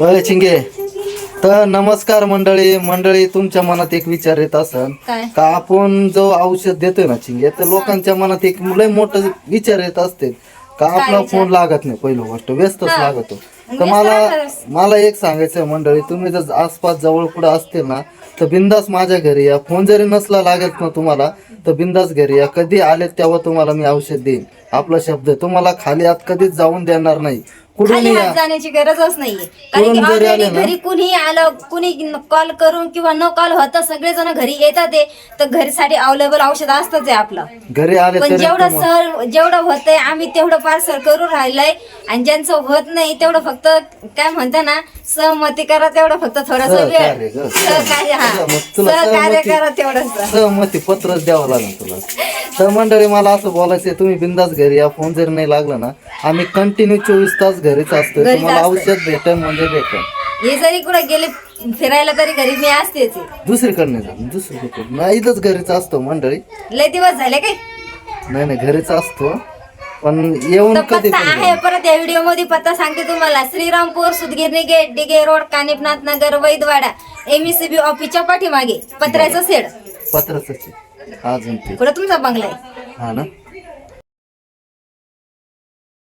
होय चिंगे तर नमस्कार मंडळी मंडळी तुमच्या मनात एक विचार येत असन. काय? का आपण जो औषध देतोय ना चिंगे तर लोकांच्या मनात एक लय मोठं विचार येत असते. का आपला? फोन लागत नाही? पहिलं गोष्ट व्यस्तच. लागतो. तर मला. मला एक सांगायचं मंडळी तुम्ही जर आसपास जवळ कुठं असतील ना तर बिंदास माझ्या घरी या. फोन जरी नसला लागत ना तुम्हाला तर बिंदास घरी या. कधी आले तेव्हा तुम्हाला मी औषध देईन. आपला शब्द. तुम्हाला खाली आत कधीच जाऊन देणार नाही. कुठून खाली या हात जाण्याची गरजच नाहीये. कारण की कुठून जरी आले ऑलरेडी ना? घरी कुणी आलं कुणी कॉल करून किंवा न कॉल होता सगळेजण घरी येतात ते. तर घरीसाठी अवेलेबल औषध असतच आहे आपलं. घरी आले पण तरी जेवढं सर जेवढं होतंय आम्ही तेवढं पार्सल करून राहिलंय. आणि ज्यांचं होत नाही तेवढं फक्त काय म्हणता ना सहमती करा तेवढं फक्त थोडस सहकार्य वेळ. सहकार्य हा. मग तुला सहकार्य सहमती- करा तेवढंच. सहमती पत्रच द्यावं लागेल तुला. तर मंडळी मला असं बोलायचंय तुम्ही बिंदास घरी या फोन जरी नाही लागला ना आम्ही कंटिन्यू चोवीस तास घरीच घरीच तुम्हाला. औषध भेटेल म्हणजे भेटेल हे जरी कुठे गेले फिरायला तरी घरी मी असतेच. आहे. दुसरीकडे नाही जात दुसरीकडे. नाही इथंच घरीच असतो मंडळी. लय दिवस झाले काय? नाही नाही घरीच असतो. पण येऊन तर कधी पत्ता पण आहे परत या व्हिडिओमध्ये पत्ता सांगते तुम्हाला. Shrirampur सुदगिरणी gate Dige road Kanifnath Nagar Vaidwada MECB ऑफिसच्या पाठीमागे पत्र्याचं सेड पत्रच अजून ते. पुढे तुमचा बंगला आहे. हा ना?